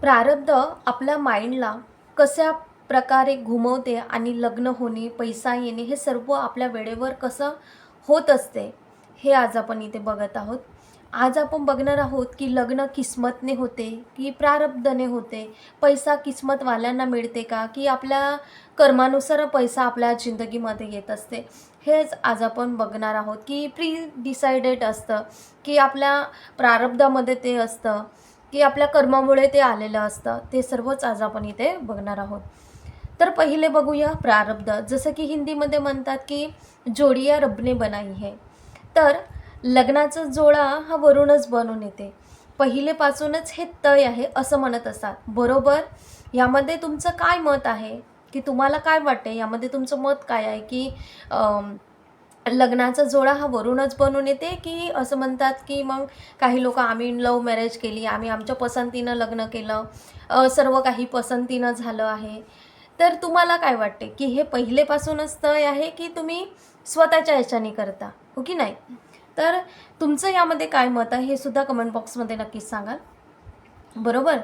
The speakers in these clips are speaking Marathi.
प्रारब्ध आपल्या माइंडला कशा प्रकारे घुमवते आणि लग्न होणे पैसा येणे हे सर्व आपल्या वेळेवर कसं होत असते हे आज आपण इथे बघत आहोत. आज आपण बघणार आहोत की लग्न किस्मतने होते की प्रारब्धने होते. पैसा किस्मतवाल्यांना मिळते का? की आपल्या कर्मानुसार पैसा आपल्या जिंदगीमध्ये येत असते. हेच आज आपण बघणार आहोत की प्री डिसायडेड असतं की आपल्या प्रारब्धामध्ये ते असतं. की आपल्या कर्मामुळे ते आलेलं असतं. ते सर्वच आज आपण इथे बघणार आहोत. तर पहिले बघूया प्रारब्ध. जसं की हिंदीमध्ये म्हणतात की जोडिया रबने बनाई है. तर लग्नाचा जोडा हा वरूनच बनून येते. पहिलेपासूनच हे तय आहे असं म्हणत असतात. बरोबर? यामध्ये तुमचं काय मत आहे? की तुम्हाला काय वाटते यामध्ये तुमचं मत काय आहे? की लग्नाचा जोडा हा वरूनच बनून येते की असं म्हणतात की मग काही लोक आम्ही लव मॅरेज केली आम्ही आमच्या पसंतीनं लग्न केलं सर्व काही पसंतीनं झालं आहे. तर तुम्हाला काय वाटते की हे पहिलेपासूनच तय आहे की तुम्ही स्वतःच्या याच्याने करता हो की नाही? तर तुमचं यामध्ये काय मत आहे हे सुद्धा कमेंट बॉक्समध्ये नक्कीच सांगाल. बरोबर?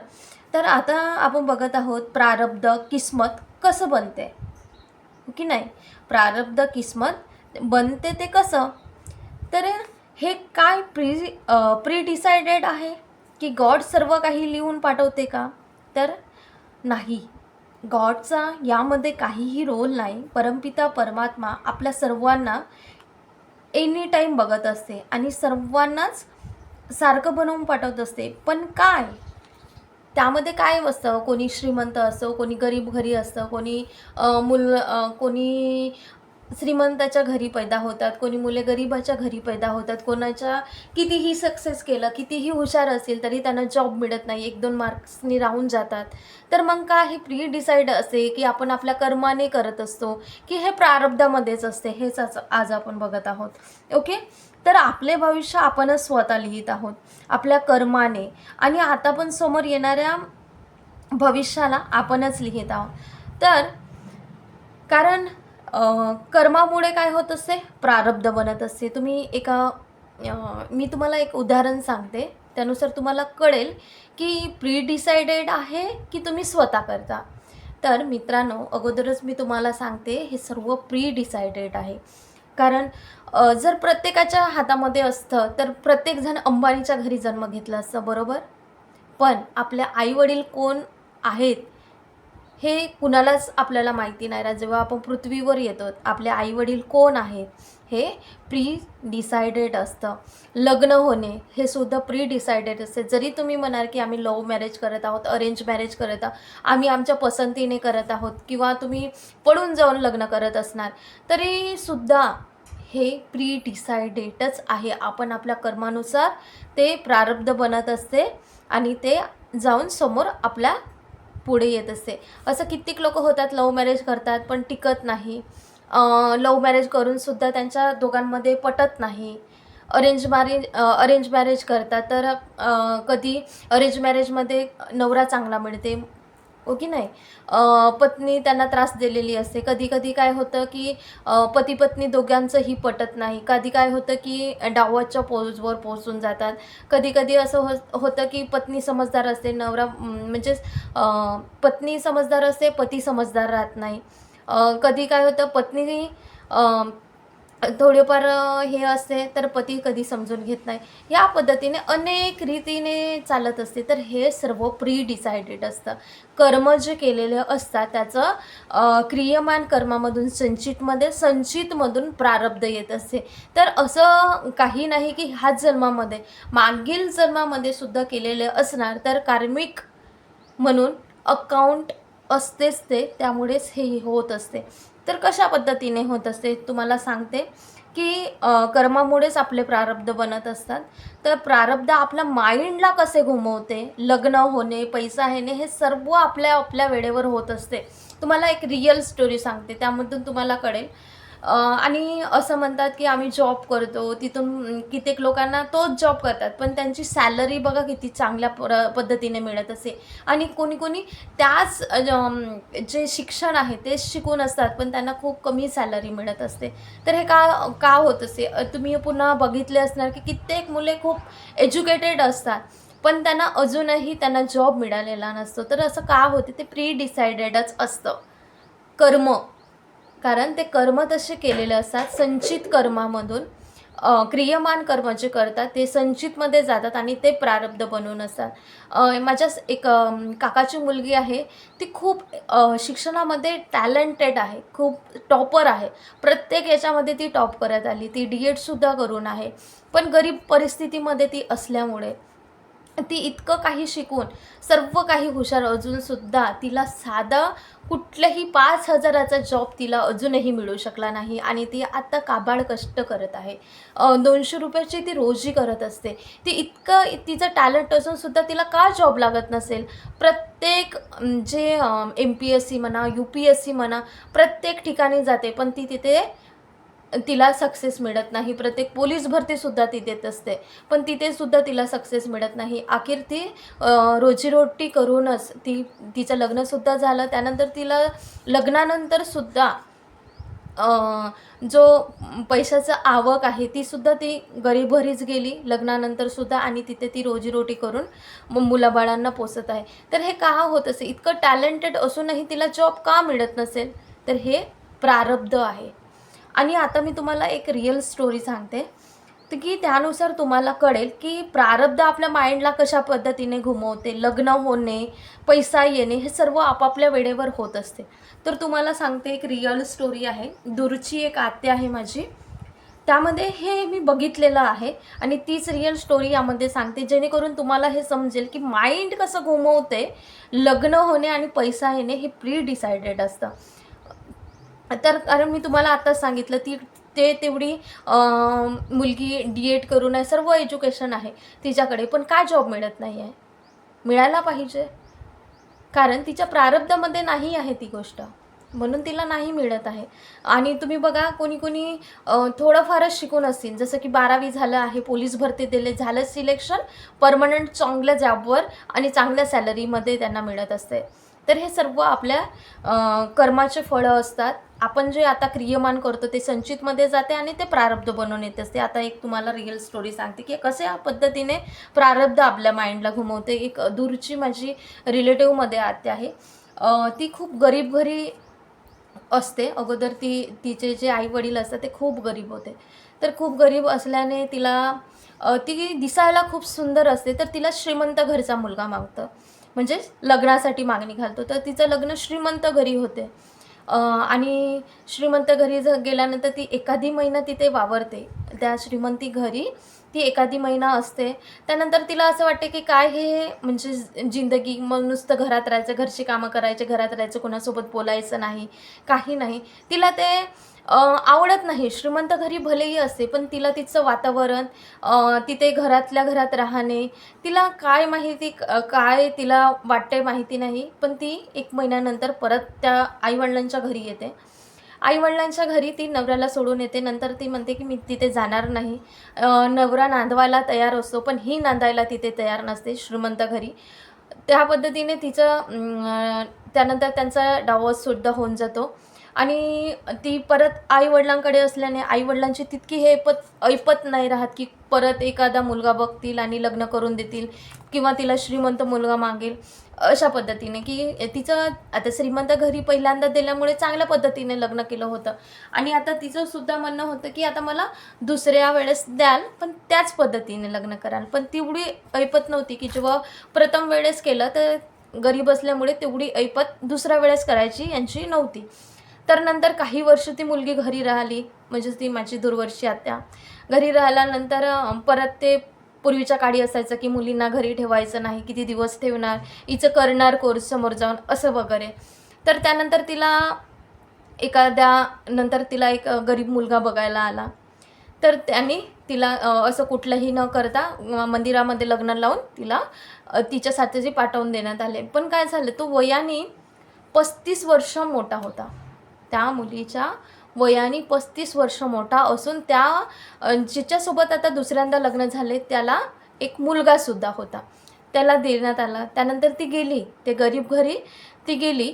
तर आता आपण बघत आहोत प्रारब्ध किस्मत कसं बनते हो की नाही? प्रारब्ध किस्मत बनते ते कसं? तर हे काय प्री प्री डिसायडेड आहे? की गॉड सर्व काही लिहून पाठवते का? तर नाही. गॉडचा यामध्ये काहीही रोल नाही. परमपिता परमात्मा आपल्या सर्वांना एनी टाईम बघत असते आणि सर्वांनाच सारखं बनवून पाठवत असते. पण काय? त्यामध्ये काय असतं? कोणी श्रीमंत असतो कोणी गरीब घरी असतं कोणी मुल कोणी श्रीमंताच्या घरी पैदा होतात कोणी मुले गरिबाच्या घरी पैदा होतात कोणाच्या कितीही सक्सेस केलं कितीही हुशार असेल तरी त्यांना जॉब मिळत नाही. एक दोन मार्क्सनी राहून जातात. तर मग का हे प्री डिसाईड असे की आपण आपल्या कर्माने करत असतो की हे प्रारब्धामध्येच असते हेच आज आज आपण बघत आहोत. ओके? तर आपले भविष्य आपणच स्वतः लिहित आहोत आपल्या कर्माने. आणि आता पण समोर येणाऱ्या भविष्याला आपणच लिहित आहोत. तर कारण कर्मामुळे काय होत असते प्रारब्ध बनत असते तुम्ही एका मी तुम्हाला एक उदाहरण सांगते. त्यानुसार तुम्हाला कळेल की प्रीडिसाइडेड आहे की तुम्ही स्वतः करता. तर मित्रांनो अगोदरच मी तुम्हाला सांगते हे सर्व प्रीडिसाइडेड आहे. कारण जर प्रत्येकाच्या हातामध्ये असतं तर प्रत्येकजण अंबानीच्या घरी जन्म घेतला असतं बरोबर? पण आपल्या आईवडील कोण आहेत? हे कुणालाच आपल्याला माहिती नाही राहत. जेव्हा आपण पृथ्वीवर येतो आपले आईवडील कोण आहेत हे प्री डिसायडेड असतं. लग्न होणे हे सुद्धा प्री डिसायडेड असते. जरी तुम्ही म्हणाल की आम्ही लव्ह मॅरेज करत आहोत अरेंज मॅरेज करत आहोत आम्ही आमच्या पसंतीने करत आहोत किंवा तुम्ही पळून जाऊन लग्न करत असणार तरी सुद्धा हे प्री डिसायडेडच आहे. आपण आपल्या कर्मानुसार ते प्रारब्ध बनत असते आणि ते जाऊन समोर आपल्या पुढे येत असते. असं कित्येक लोक होतात लव्ह मॅरेज करतात पण टिकत नाही. लव्ह मॅरेज करूनसुद्धा त्यांच्या दोघांमध्ये पटत नाही. अरेंज मॅरेज अरेंज मॅरेज करतात. तर कधी अरेंज मॅरेजमध्ये नवरा चांगला मिळते हो की नाही? पत्नी त्यांना त्रास दिलेली असते. कधी कधी काय होतं की पती पत्नी दोघांचंही पटत नाही. कधी काय होतं की डावाच्या पोजवर पोचून जातात. कधी कधी असं हो होतं की पत्नी समजदार असते नवरा म्हणजे म्हणजेच पत्नी समजदार असते पती समजदार राहत नाही. कधी काय होतं पत्नी थोडेफार हे असते तर पती कधी समजून घेत नाही. या पद्धतीने अनेक रीतीने चालत असते. तर हे सर्व प्री डिसायडेड असतं. कर्म जे केलेले असतात त्याचं क्रियमान कर्मामधून संचितमध्ये संचितमधून प्रारब्ध येत असते. तर असं काही नाही की ह्याच जन्मामध्ये. मागील जन्मामध्ये सुद्धा केलेले असणार तर कार्मिक म्हणून अकाउंट असतेच ते त्यामुळेच हे होत असते. तर कशा पद्धतीने होत असते तुम्हाला सांगते की कर्मामुळेच आपले प्रारब्ध बनत असतात. तर प्रारब्ध आपल्या माइंडला कसे घुमवते लग्न होणे पैसा येणे हे सर्व आपल्या आपल्या वेळेवर होत असते. तुम्हाला एक रिअल स्टोरी सांगते त्यामधून तुम्हाला कळेल. आणि असं म्हणतात की आम्ही जॉब करतो तिथून कित्येक लोकांना तोच जॉब करतात पण त्यांची सॅलरी बघा किती चांगल्या प्र पद्धतीने मिळत असे. आणि कोणी कोणी त्याच जे शिक्षण आहे तेच शिकून असतात पण त्यांना खूप कमी सॅलरी मिळत असते. तर हे का का होत असे? तुम्ही पुन्हा बघितले असणार की कित्येक मुले खूप एज्युकेटेड असतात पण त्यांना अजूनही त्यांना जॉब मिळालेला नसतो. तर असं का होते? ते प्री डिसाइडेडच असतं. कर्म. कारण ते कर्म तसे केलेले असतात संचित कर्मामधून क्रियमान कर्म जे करतात ते संचितमध्ये जातात आणि ते प्रारब्ध बनवून असतात. माझ्या एक काकाची मुलगी आहे ती खूप शिक्षणामध्ये टॅलेंटेड आहे खूप टॉपर आहे. प्रत्येक याच्यामध्ये ती टॉप करत आली ती डी एडसुद्धा करून आहे. पण गरीब परिस्थितीमध्ये ती असल्यामुळे ती इतकं काही शिकून सर्व काही हुशार अजूनसुद्धा तिला साधा कुठल्याही पाच हजाराचा जॉब तिला अजूनही मिळू शकला नाही आणि ती आत्ता काबाड कष्ट करत आहे. दोनशे रुपयाची ती रोजी करत असते. ती इतकं तिचं टॅलेंट असूनसुद्धा तिला का जॉब लागत नसेल? प्रत्येक जे एम पी एस सी म्हणा यू पी एस सी म्हणा प्रत्येक ठिकाणी जाते पण ती तिथे तिला सक्सेस मिळत नाही. प्रत्येक पोलीस भरतीसुद्धा ती देत असते. पण तिथेसुद्धा तिला सक्सेस मिळत नाही. अखेर ती रोजीरोटी करूनच ती तिचं लग्नसुद्धा झालं. त्यानंतर तिला लग्नानंतरसुद्धा जो पैशाचं आवक आहे तीसुद्धा ती गरीबभरीच गेली लग्नानंतरसुद्धा आणि तिथे ती रोजीरोटी करून मुलाबाळांना पोसत आहे. तर हे का होत असेल? इतकं टॅलेंटेड असूनही तिला जॉब का मिळत नसेल? तर हे प्रारब्ध आहे. आणि आता मी तुम्हाला एक रिअल स्टोरी सांगते. तर की त्यानुसार तुम्हाला कळेल की प्रारब्ध आपल्या माइंडला कशा पद्धतीने घुमवते लग्न होणे पैसा येणे हे सर्व आपापल्या वेळेवर होत असते. तर तुम्हाला सांगते एक रिअल स्टोरी आहे. दूरची एक आत्या आहे माझी. त्यामध्ये हे मी बघितलेलं आहे आणि तीच रिअल स्टोरी यामध्ये सांगते. जेणेकरून तुम्हाला हे समजेल की माइंड कसं घुमवते लग्न होणे आणि पैसा येणे हे प्री डिसाइडेड असतं. तर कारण मी तुम्हाला आत्ताच सांगितलं ती ते तेवढी मुलगी डी एड करून आहे सर्व एज्युकेशन आहे तिच्याकडे पण काय जॉब मिळत नाही आहे मिळायला पाहिजे. कारण तिच्या प्रारब्धामध्ये नाही आहे ती गोष्ट. म्हणून तिला नाही मिळत आहे. आणि तुम्ही बघा कोणी कोणी थोडंफारच शिकून असतील. जसं की बारावी झालं आहे पोलीस भरती दिले झालं सिलेक्शन परमनंट चांगल्या जॉबवर आणि चांगल्या सॅलरीमध्ये त्यांना मिळत असते. तर हे सर्व आपल्या कर्माचे फळं असतात. आपण जे आता क्रियमान करतो ते संचितमध्ये जाते आणि ते प्रारब्ध बनवून येत असते. आता एक तुम्हाला रिअल स्टोरी सांगते की कशा पद्धतीने प्रारब्ध आपल्या माइंडला घुमवते. एक दूरची माझी रिलेटिव्हमध्ये आत्या आहे. ती खूप गरीब घरी असते. अगोदर ती तिचे जे आई वडील असतात ते खूप गरीब होते. तर खूप गरीब असल्याने तिला ती दिसायला खूप सुंदर असते. तर तिला श्रीमंत घरचा मुलगा मागतं. म्हणजे लग्नासाठी मागणी घालतो. तर तिचं लग्न श्रीमंत घरी होते. आणि श्रीमंत घरी ज गेल्यानंतर ती एखादी महिना तिथे वावरते. त्या श्रीमंती घरी ती एखादी महिना असते. त्यानंतर तिला असं वाटते की काय हे म्हणजे जिंदगी मग नुसतं घरात राहायचं घरची कामं करायचे घरात राहायचं कोणासोबत बोलायचं नाही काही नाही. तिला ते आवडत नाही. श्रीमंत घरी भलेही असते पण तिला तिचं वातावरण तिथे घरातल्या घरात राहणे तिला काय माहिती काय तिला वाटते माहिती नाही पण ती एक महिन्यानंतर परत त्या आईवडिलांच्या घरी येते. आईवडिलांच्या घरी ती नवऱ्याला सोडून येते. नंतर ती म्हणते की मी तिथे जाणार नाही. नवरा नांदवायला तयार असतो पण ही नांदायला तिथे तयार नसते श्रीमंत घरी. त्या पद्धतीने तिचं त्यानंतर त्यांचा डावससुद्धा होऊन जातो. आणि ती परत आईवडिलांकडे असल्याने आईवडिलांची तितकी हे ऐपत ऐपत नाही राहत की परत एखादा मुलगा बघतील आणि लग्न करून देतील किंवा तिला श्रीमंत मुलगा मागेल. अशा पद्धतीने की तिचं आता श्रीमंत घरी पहिल्यांदा दिल्यामुळे चांगल्या पद्धतीने लग्न केलं होतं. आणि आता तिचं सुद्धा म्हणणं होतं की आता मला दुसऱ्या वेळेस द्याल पण त्याच पद्धतीने लग्न कराल. पण तेवढी ऐपत नव्हती की जेव्हा प्रथम वेळेस केलं तर गरीब असल्यामुळे तेवढी ऐपत दुसऱ्या वेळेस करायची यांची नव्हती. तर नंतर काही वर्ष ती मुलगी घरी राहिली म्हणजेच ती माझी दूरवर्षी आत्या. घरी राहिल्यानंतर परत ते पूर्वीच्या काळी असायचं की मुलींना घरी ठेवायचं नाही किती दिवस ठेवणार हिचं करणार कोर्स समोर जाऊन असं वगैरे. तर त्यानंतर तिला एखाद्या नंतर तिला एक गरीब मुलगा बघायला आला. तर त्यांनी तिला असं कुठलंही न करता मंदिरामध्ये लग्न लावून तिला तिच्या साथीजी पाठवून देण्यात आले. पण काय झालं तो वयाने पस्तीस वर्ष मोठा होता. त्या मुलीच्या वयाने पस्तीस वर्ष मोठा असून त्या जिच्यासोबत आता दुसऱ्यांदा लग्न झाले त्याला एक मुलगासुद्धा होता. त्याला देण्यात आला. त्यानंतर ती गेली ते गरीब घरी. ती गेली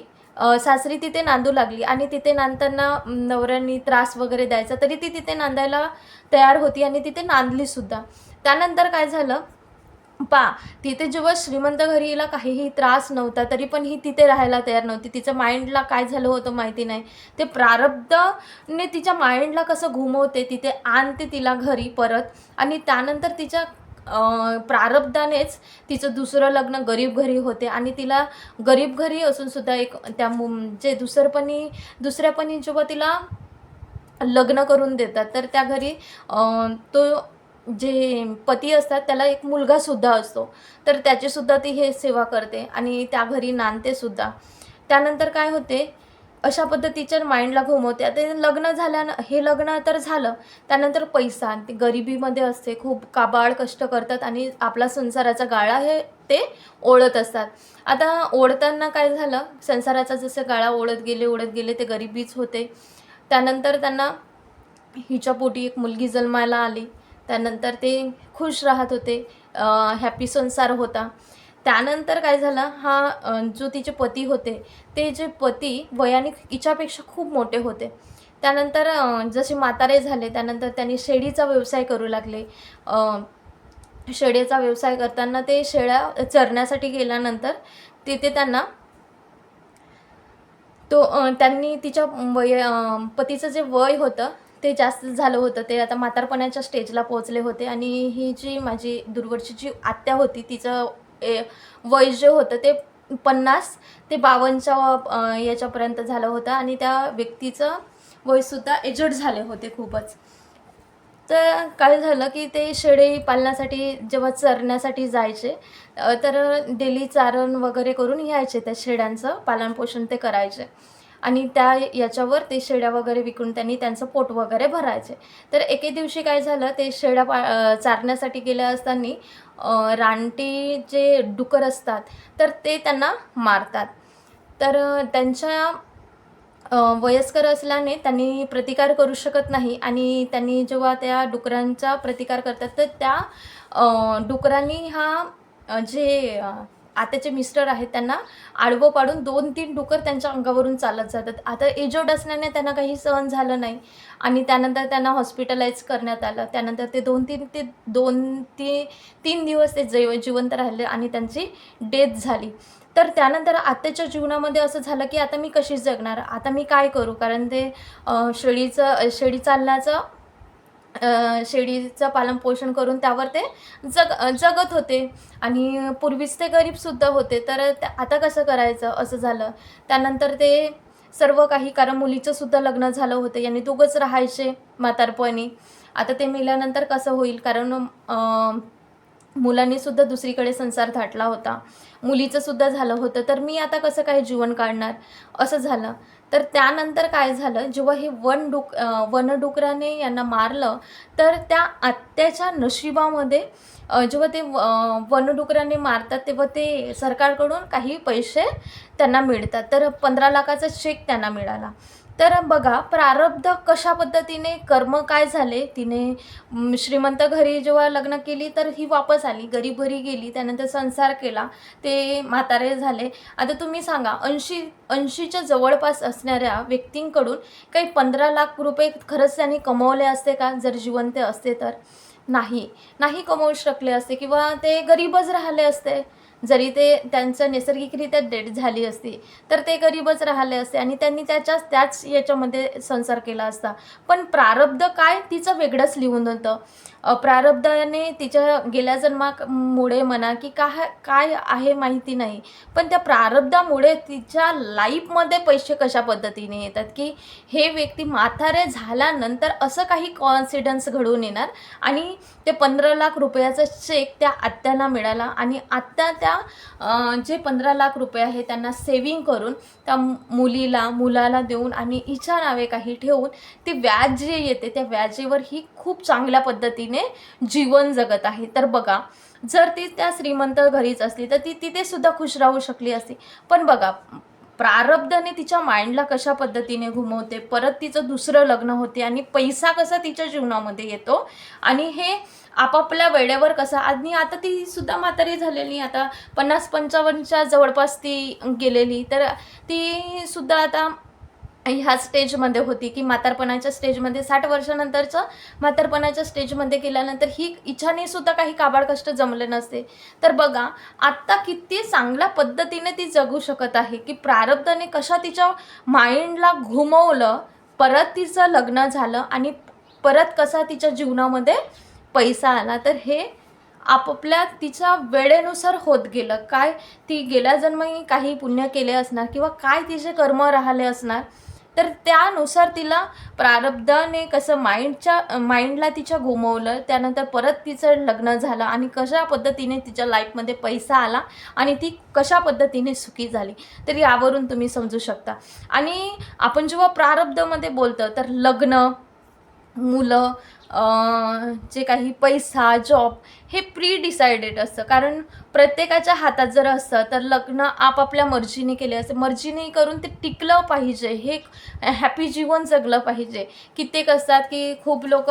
सासरी तिथे नांदू लागली आणि तिथे नांदताना नवऱ्यांनी त्रास वगैरे द्यायचा तरी ती तिथे नांदायला तयार होती आणि तिथे नांदलीसुद्धा त्यानंतर काय झालं पा तिथे जेव्हा श्रीमंत घरी हिला काहीही त्रास नव्हता तरी पण ही तिथे राहायला तयार नव्हती. तिच्या माइंडला काय झालं होतं माहिती नाही. ते प्रारब्धने तिच्या माइंडला कसं घुमवते तिथे आणते तिला घरी परत आणि त्यानंतर तिच्या प्रारब्धानेच तिचं दुसरं लग्न गरीब घरी होते आणि तिला गरीब घरी असून सुद्धा एक त्या मु जे दुसरपणी दुसऱ्यापणी जेव्हा तिला लग्न करून देतात. तर त्या घरी तो जे पती असतात त्याला एक मुलगासुद्धा असतो. तर त्याचीसुद्धा ती हे सेवा करते आणि त्या घरी नांदतेसुद्धा त्यानंतर काय होते अशा पद्धतीच्या माइंडला घुमवते. आता लग्न झाल्यानं हे लग्न तर झालं त्यानंतर पैसा. ते गरिबीमध्ये असते खूप काबाड कष्ट करतात आणि आपला संसाराचा गाळा हे ते ओढत असतात. आता ओढताना काय झालं संसाराचा जसं गाळा ओढत गेले ओढत गेले ते गरिबीच होते. त्यानंतर त्यांना हिच्या पोटी एक मुलगी जन्मायला आली. त्यानंतर ते खुश राहत होते हॅपी संसार होता. त्यानंतर काय झालं हा जो तिचे पती होते ते जे पती वयाने हिच्यापेक्षा खूप मोठे होते. त्यानंतर जसे म्हातारे झाले त्यानंतर त्यांनी शेळीचा व्यवसाय करू लागले. शेळीचा व्यवसाय करताना ते शेळ्या चरण्यासाठी गेल्यानंतर तिथे त्यांना तो त्यांनी तिच्या वय पतीचं जे वय होतं ते जास्त झालं होतं ते आता म्हातारपणाच्या स्टेजला पोहोचले होते आणि ही जी माझी दूरवरची जी आत्या होती तिचं ए वय जे होतं ते पन्नास ते बावन्नच्या याच्यापर्यंत झालं होतं आणि त्या व्यक्तीचं वयसुद्धा एजड झाले होते खूपच. तर काय झालं की ते शेळी पालनासाठी जेव्हा चरण्यासाठी जायचे तर डेली चारण वगैरे करून यायचे त्या शेळ्यांचं पालनपोषण ते करायचे. आणि त्या याच्यावर ते शेळ्या वगैरे विकून त्यांनी त्यांचं पोट वगैरे भरायचे. तर एके दिवशी काय झालं ते शेळ्या पा चारण्यासाठी गेल्या असताना रानटी जे डुकर असतात तर ते त्यांना मारतात. तर त्यांच्या वयस्कर असल्याने त्यांनी प्रतिकार करू शकत नाही आणि त्यांनी जेव्हा त्या डुकरांचा प्रतिकार करतात तर त्या डुकरांनी हा जे आताचे मिस्टर आहेत त्यांना आडवं पाडून दोन तीन डुकर त्यांच्या अंगावरून चालत जातात. आता एजोड असल्याने त्यांना काही सहन झालं नाही आणि त्यानंतर त्यांना हॉस्पिटलाइज करण्यात आलं. त्यानंतर ते दोन तीन ते दोन ती तीन दिवस ते जैव जिवंत राहिले आणि त्यांची डेथ झाली. तर त्यानंतर आत्ताच्या जीवनामध्ये असं झालं की आता मी कशी जगणार? आता मी काय करू? कारण ते शेळीचं शेळी चालण्याचं शेळीचं पालनपोषण करून त्यावर ते जग जगत होते. आणि पूर्वीच ते गरीबसुद्धा होते. तर आता कसं करायचं? असं झालं. त्यानंतर ते सर्व काही कारण मुलीचं सुद्धा लग्न झालं होतं. यांनी दोघंच राहायचे म्हातारपणी. आता ते मेल्यानंतर कसं होईल? कारण मुलांनी सुद्धा दुसरीकडे संसार थाटला होता. मुलीचं सुद्धा झालं होतं. तर मी आता कसं काय जीवन काढणार? असं झालं. तर त्यानंतर काय झालं? जेव्हा हे वन डुक वनडुकराने यांना मारलं तर त्या आत्याच्या नशिबामध्ये जेव्हा ते वनडुकराने मारतात तेव्हा ते सरकारकडून काही पैसे त्यांना मिळतात. तर पंधरा लाखाचा चेक त्यांना मिळाला. तर बघा प्रारब्ध कशा पद्धतीने कर्म काय झाले तिने श्रीमंत घरी जेव्हा लग्न केली तर ही वापस आली गरीब घरी गेली त्यानंतर संसार केला ते म्हातारे झाले. आता तुम्ही सांगा ऐंशी ऐंशीच्या जवळपास असणाऱ्या व्यक्तींकडून काही पंधरा लाख रुपये खरंच त्यांनी कमवले असते का? जर जिवंत असते तर? नाही. नाही कमवू शकले असते किंवा ते गरीबच राहिले असते. जरी ते त्यांचं नैसर्गिकरित्या डेट झाली असती तर ते गरीबच राहिले असते आणि त्यांनी त्याच्याच त्याच याच्यामध्ये संसार केला असता. पण प्रारब्ध काय? तिचं वेगळंच लिहून होतं. प्रारब्धाने तिच्या गेल्या जन्मामुळे म्हणा की काय काय आहे माहिती नाही. पण त्या प्रारब्धामुळे तिच्या लाईफमध्ये पैसे कशा पद्धतीने येतात की हे व्यक्ती म्हातारे झाल्यानंतर असं काही कॉन्सिडन्स घडून येणार? आणि ते पंधरा लाख रुपयाचा चेक त्या आत्याला मिळाला आणि आत्या त्या जे पंधरा लाख रुपये आहे त्यांना सेविंग करून त्या मुलीला मुलाला देऊन आणि हिच्या नावे काही ठेवून ती व्याज जे येते त्या व्याजेवर ही खूप चांगल्या पद्धतीने जीवन जगत आहे. तर बघा जर ती त्या श्रीमंत घरीच असली तर ती तिथे सुद्धा खुश राहू शकली असती. पण बघा प्रारब्धाने तिच्या माइंडला कशा पद्धतीने घुमवते परत तिचं दुसरं लग्न होते आणि पैसा कसा तिच्या जीवनामध्ये येतो आणि हे आपापल्या वेळेवर कसं आणि आता ती सुद्धा म्हातारी झालेली आता पन्नास पंचावन्नच्या जवळपास ती गेलेली तर ती सुद्धा आता ह्या स्टेजमध्ये होती की म्हातारपणाच्या स्टेजमध्ये साठ वर्षानंतरचं म्हातारपणाच्या स्टेजमध्ये गेल्यानंतर ही इच्छाने सुद्धा काही काबाड कष्ट जमले नसते. तर बघा आत्ता किती चांगल्या पद्धतीने ती जगू शकत आहे की प्रारब्धाने कशा तिच्या माइंडला घुमवलं परत तिचं लग्न झालं आणि परत कसा तिच्या जीवनामध्ये पैसा आला. तर हे आपापल्या तिच्या वेळेनुसार होत गेलं. काय ती गेल्या जन्मी काही पुण्य केले असणार किंवा काय तिचे कर्म राहिले असणार? तर त्यानुसार तिला प्रारब्धाने कसं माइंडच्या माइंडला तिच्या घुमवलं त्यानंतर परत तिचं लग्न झालं आणि कशा पद्धतीने तिच्या लाईफमध्ये पैसा आला आणि ती कशा पद्धतीने सुखी झाली तर यावरून तुम्ही समजू शकता. आणि आपण जेव्हा प्रारब्धमध्ये बोलतो तर लग्न मुलं जे काही पैसा जॉब हे प्री डिसायडेड असतं. कारण प्रत्येकाच्या हातात जर असतं तर लग्न आपापल्या मर्जीने केले असते. मर्जीने करून ते टिकलं पाहिजे. हे हॅपी जीवन जगलं पाहिजे. कित्येक असतात की खूप लोक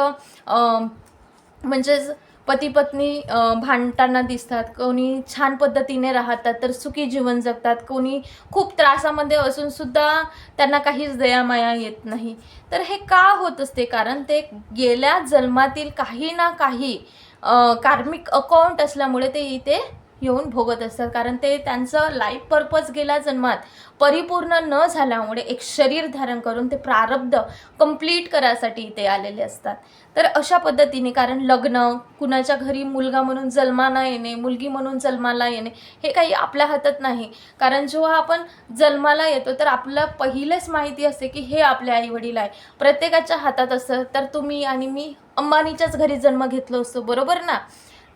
म्हणजेच पती पत्नी भांडताना दिसतात. कोणी छान पद्धतीने राहतात तर सुखी जीवन जगतात. कोणी खूप त्रासामध्ये असून सुद्धा त्यांना काहीच दयामाया येत नाही. तर हे का होत असते? कारण ते गेल्या जन्मातील काही ना काही कार्मिक अकाउंट असल्यामुळे ते इथे येऊन भोगत असतात. कारण ते त्यांचं लाईफ पर्पज गेला जन्मात परिपूर्ण न झाल्यामुळे एक शरीर धारण करून ते प्रारब्ध कंप्लीट करायसाठी इथे आलेले असतात. तर अशा पद्धतीने कारण लग्न कुणाच्या घरी मुलगा म्हणून जन्माला येणे मुलगी म्हणून जन्माला येणे हे काही आपल्या हातात नाही. कारण जेव्हा आपण जन्माला येतो तर आपलं पहिलेच माहिती असते की हे आपले आईवडील आहे. प्रत्येकाच्या हातात असतं तर तुम्ही आणि मी अंबानीच्याच घरी जन्म घेतलो असतो बरोबर ना?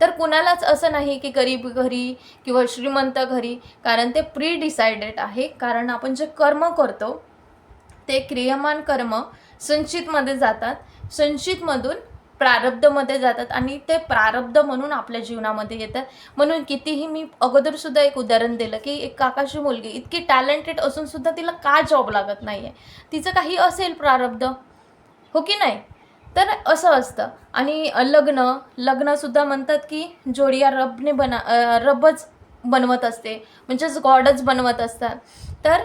तर कुणालाच असं नाही की गरीब घरी किंवा श्रीमंत घरी कारण ते प्री डिसायडेड आहे. कारण आपण जे कर्म करतो ते क्रियमान कर्म संचितमध्ये जातात. संशितमधून प्रारब्धमध्ये जातात आणि ते प्रारब्ध म्हणून आपल्या जीवनामध्ये येतात म्हणून कितीही मी अगोदर सुद्धा एक उदाहरण दिलं की एक काकाची मुलगी इतकी टॅलेंटेड असून सुद्धा तिला का जॉब लागत नाही आहे तिचं काही असेल प्रारब्ध? हो की नाही? तर असं असतं. आणि लग्न लग्नसुद्धा म्हणतात की जोडिया रबने बना रबच बनवत असते. म्हणजेच गॉडच बनवत असतात. तर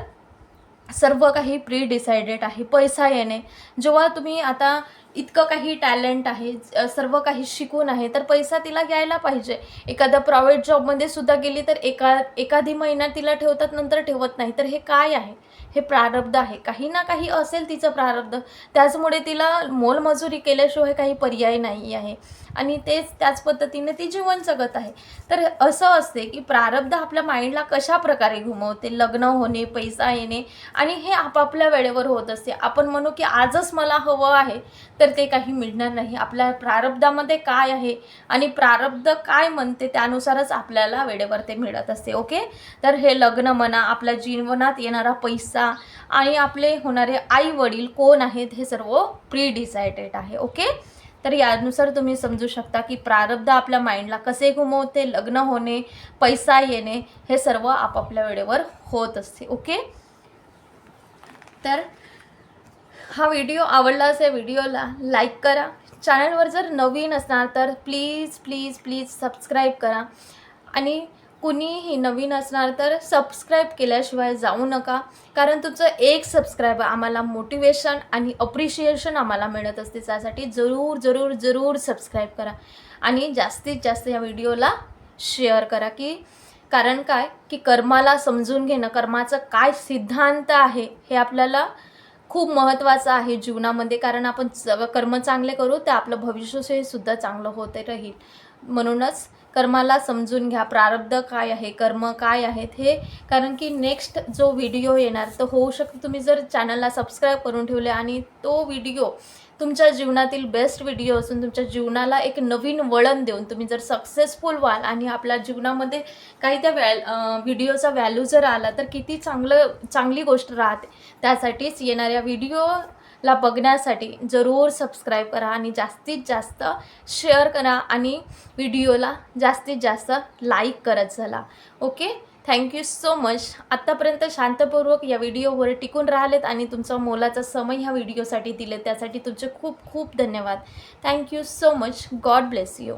सर्व काही प्री डिसायडेड आहे पैसा येणे. जेव्हा तुम्ही आता इतकं काही टॅलेंट आहे सर्व काही शिकून आहे तर पैसा तिला घ्यायला पाहिजे. एखादा प्रायव्हेट जॉबमध्ये सुद्धा गेली तर एका एखादी महिना तिला ठेवतात नंतर ठेवत नाही. तर हे काय आहे? हे प्रारब्ध आहे. काही ना काही असेल तिचं प्रारब्ध. त्याचमुळे तिला मोलमजुरी केल्याशिवाय काही पर्याय नाही आहे. आणि तेच त्याच पद्धतीने ती जीवन जगत आहे. तर असं असते की प्रारब्ध आपल्या माइंडला कशा प्रकारे घुमवते लग्न होणे पैसा येणे आणि हे आपापल्या वेळेवर होत असते. आपण म्हणू की आजच मला हवं आहे तर ते काही मिळणार नाही. आपल्या प्रारब्धामध्ये काय आहे आणि प्रारब्ध काय म्हणते त्यानुसारच आपल्याला वेळेवर ते मिळत असते ओके? तर हे लग्न म्हणा आपल्या जीवनात येणारा पैसा आणि आपले होणारे आई वडील कोण आहेत हे सर्व प्री डिसायडेड आहे ओके? तर यानुसार तुम्ही समजू शकता की प्रारब्ध आपल्या माइंडला कसे घुमवते लग्न होणे पैसा येणे हे सर्व आपापल्या वेळेवर होत असते ओके? तर हा व्हिडिओ आवडला असेल व्हिडिओला लाईक करा. चॅनलवर जर नवीन असणार तर प्लीज प्लीज प्लीज सबस्क्राईब करा. आणि कुणीही नवीन असणार तर सबस्क्राईब केल्याशिवाय जाऊ नका. कारण तुमचं एक सबस्क्राईब आम्हाला मोटिवेशन आणि अप्रिशिएशन आम्हाला मिळत असते. त्यासाठी जरूर जरूर जरूर सबस्क्राईब करा. आणि जास्तीत जास्त या व्हिडिओला शेअर करा की कारण काय? की कर्माला समजून घेणं कर्माचं काय सिद्धांत आहे हे आपल्याला खूप महत्त्वाचं आहे जीवनामध्ये. कारण आपण कर्म चांगले करू तर आपलं भविष्य सुद्धा चांगलं होते राहील. म्हणूनच कर्माला समजून घ्या. प्रारब्ध काय आहे? कर्म काय आहेत हे? कारण की नेक्स्ट जो व्हिडिओ येणार तर होऊ शकतो. तुम्ही जर चॅनलला सबस्क्राईब करून ठेवले आणि तो व्हिडिओ तुमच्या जीवनातील बेस्ट व्हिडिओ असून तुमच्या जीवनाला एक नवीन वळण देऊन तुम्ही जर सक्सेसफुल व्हाल आणि आपल्या जीवनामध्ये काही त्या व्हॅल व्हिडिओचा व्हॅल्यू जर आला तर किती चांगलं चांगली गोष्ट राहते. त्यासाठीच येणाऱ्या व्हिडिओ ला बघण्यासाठी जरूर सबस्क्राईब करा आणि जास्तीत जास्त शेअर करा आणि व्हिडिओला जास्तीत जास्त लाईक करत चला. ओके थँक्यू सो मच आत्तापर्यंत शांतपूर्वक या व्हिडिओवर टिकून राहिलेत आणि तुमचा मोलाचा समय ह्या व्हिडिओसाठी दिले त्यासाठी तुमचे खूप खूप धन्यवाद. Thank you so much God bless you